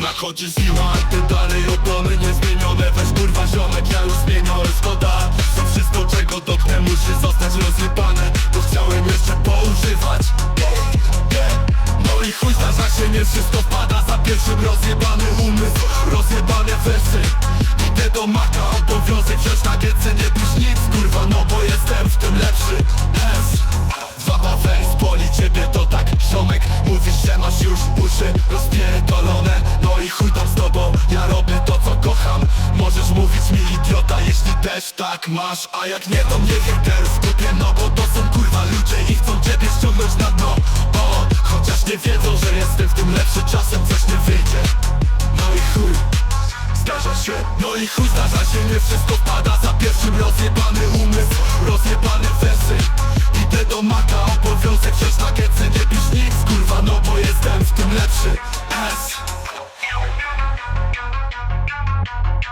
Nachodzi zima, a ty dalej opony niezmienione. Weź kurwa ziomek, ja już zmieniłem szkoda To wszystko czego dotknę musi zostać rozsypane Bo chciałem jeszcze poużywać. No i chuj zdarza się, nie wszystko wpada. Za pierwszym rozjebany umysł, rozjebane wersy że masz już uszy rozpierdolone No i chuj tam z tobą, ja robię to co kocham. Możesz mówić mi idiota, jeśli też tak masz A jak nie to mnie hejter skupię No bo to są kurwa ludzie i chcą ciebie ściągnąć na dno. O, chociaż nie wiedzą, że jestem w tym lepszy Czasem coś nie wyjdzie. No i chuj Zdarza się, no i chuj zdarza się, nie wszystko Eu